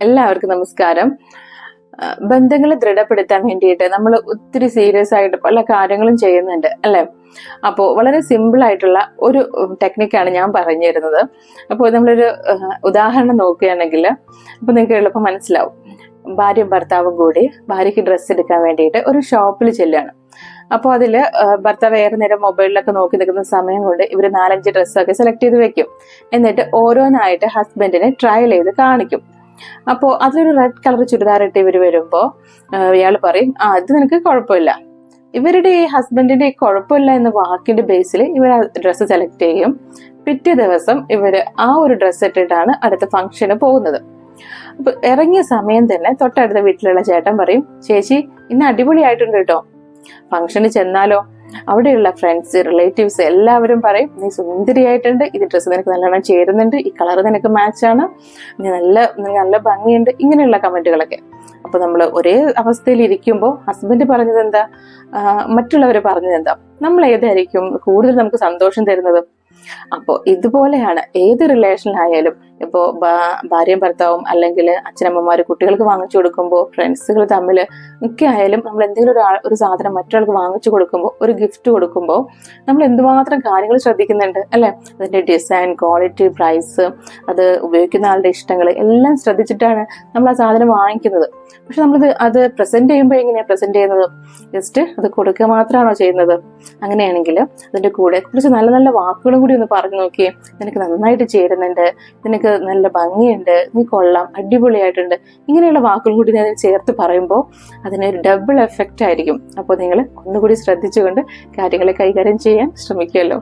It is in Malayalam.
എല്ലാവർക്കും നമസ്കാരം. ബന്ധങ്ങളെ ദൃഢപ്പെടുത്താൻ വേണ്ടിയിട്ട് നമ്മൾ ഒത്തിരി സീരിയസ് ആയിട്ട് പല കാര്യങ്ങളും ചെയ്യുന്നുണ്ട് അല്ലെ? അപ്പോൾ വളരെ സിമ്പിൾ ആയിട്ടുള്ള ഒരു ടെക്നിക്കാണ് ഞാൻ പറഞ്ഞു തരുന്നത്. അപ്പോൾ നമ്മളൊരു ഉദാഹരണം നോക്കുകയാണെങ്കിൽ അപ്പോൾ നിങ്ങൾക്ക് എളുപ്പം മനസ്സിലാവും. ഭാര്യയും ഭർത്താവും കൂടി ഭാര്യയ്ക്ക് ഡ്രസ്സ് എടുക്കാൻ വേണ്ടിയിട്ട് ഒരു ഷോപ്പിൽ ചെല്ലുകയാണ്. അപ്പോൾ അതിൽ ഭർത്താവ് ഏറെ നേരം മൊബൈലിലൊക്കെ നോക്കി നിൽക്കുന്ന സമയം കൊണ്ട് ഇവർ നാലഞ്ച് ഡ്രസ്സൊക്കെ സെലക്ട് ചെയ്ത് വെക്കും. എന്നിട്ട് ഓരോന്നായിട്ട് ഹസ്ബൻഡിനെ ട്രയൽ ചെയ്ത് കാണിക്കും. അപ്പോൾ അതിലൊരു റെഡ് കളർ ചുരിദാറിട്ട് ഇവർ വരുമ്പോൾ ഇയാൾ പറയും ആ ഇത് നിനക്ക് കുഴപ്പമില്ല. ഇവരുടെ ഈ ഹസ്ബൻഡിന്റെ കുഴപ്പമില്ല എന്ന വാക്കിന്റെ ബേസിൽ ഇവർ ആ ഡ്രസ്സ് സെലക്ട് ചെയ്യും. പിറ്റേ ദിവസം ഇവർ ആ ഒരു ഡ്രസ്സ് ഇട്ടിട്ടാണ് അടുത്ത ഫംഗ്ഷന് പോകുന്നത്. അപ്പൊ ഇറങ്ങിയ സമയം തന്നെ തൊട്ടടുത്ത വീട്ടിലുള്ള ചേട്ടൻ പറയും ചേച്ചി ഇന്ന് അടിപൊളിയായിട്ടുണ്ട് കേട്ടോ. ഫംഗ്ഷന് ചെന്നാലോ? അവിടെയുള്ള ഫ്രണ്ട്സ് റിലേറ്റീവ്സ് എല്ലാവരും പറയും നീ സുന്ദരിയായിട്ടുണ്ട് ഈ ഡ്രസ്സ് നിനക്ക് നല്ലോണം ചേരുന്നുണ്ട് ഈ കളർ നിനക്ക് മാച്ചാണ് നീ നല്ല നല്ല ഭംഗിയുണ്ട് ഇങ്ങനെയുള്ള കമന്റുകളൊക്കെ. അപ്പോൾ നമ്മൾ ഒരേ അവസ്ഥയിൽ ഇരിക്കുമ്പോൾ ഹസ്ബൻഡ് പറഞ്ഞത് എന്താ മറ്റുള്ളവർ പറഞ്ഞത് എന്താ നമ്മൾ ഏതായിരിക്കും കൂടുതൽ നമുക്ക് സന്തോഷം തരുന്നത്? അപ്പോൾ ഇതുപോലെയാണ് ഏത് റിലേഷനിലായാലും ഇപ്പോൾ ഭാര്യയും ഭർത്താവും അല്ലെങ്കിൽ അച്ഛനമ്മമാർ കുട്ടികൾക്ക് വാങ്ങിച്ചു കൊടുക്കുമ്പോൾ ഫ്രണ്ട്സുകൾ തമ്മിൽ ഒക്കെ ആയാലും നമ്മൾ എന്തെങ്കിലും ഒരു ആൾ- ഒരു സാധനം മറ്റൊരാൾക്ക് വാങ്ങിച്ചു കൊടുക്കുമ്പോൾ ഒരു ഗിഫ്റ്റ് കൊടുക്കുമ്പോൾ നമ്മൾ എന്തുമാത്രം കാര്യങ്ങൾ ശ്രദ്ധിക്കുന്നുണ്ട് അല്ലേ? അതിന്റെ ഡിസൈൻ ക്വാളിറ്റി പ്രൈസ് അത് ഉപയോഗിക്കുന്ന ആളുടെ ഇഷ്ടങ്ങൾ എല്ലാം ശ്രദ്ധിച്ചിട്ടാണ് നമ്മൾ ആ സാധനം വാങ്ങിക്കുന്നത്. പക്ഷെ നമ്മളിത് അത് പ്രസന്റ് ചെയ്യുമ്പോൾ എങ്ങനെയാണ് പ്രസന്റ് ചെയ്യുന്നത്? ജസ്റ്റ് അത് കൊടുക്കുക മാത്രമാണോ ചെയ്യുന്നത്? അങ്ങനെയാണെങ്കിൽ അതിന്റെ കൂടെ കുറച്ച് നല്ല നല്ല വാക്കുകളും കൂടി ഒന്ന് പറഞ്ഞു നോക്കിയേ. നിനക്ക് നന്നായിട്ട് ചേരുന്നുണ്ട്. നിനക്ക് നല്ല ഭംഗിയുണ്ട്. നീ കൊള്ളാം. അടിപൊളിയായിട്ടുണ്ട്. ഇങ്ങനെയുള്ള വാക്കുകൾ കൂടി ഞാൻ ചേർത്ത് പറയുമ്പോൾ അതിനൊരു ഡബിൾ എഫക്റ്റ് ആയിരിക്കും. അപ്പോൾ നിങ്ങൾ ഒന്നുകൂടി ശ്രദ്ധിച്ചുകൊണ്ട് കാര്യങ്ങളെ കൈകാര്യം ചെയ്യാൻ ശ്രമിക്കുമല്ലോ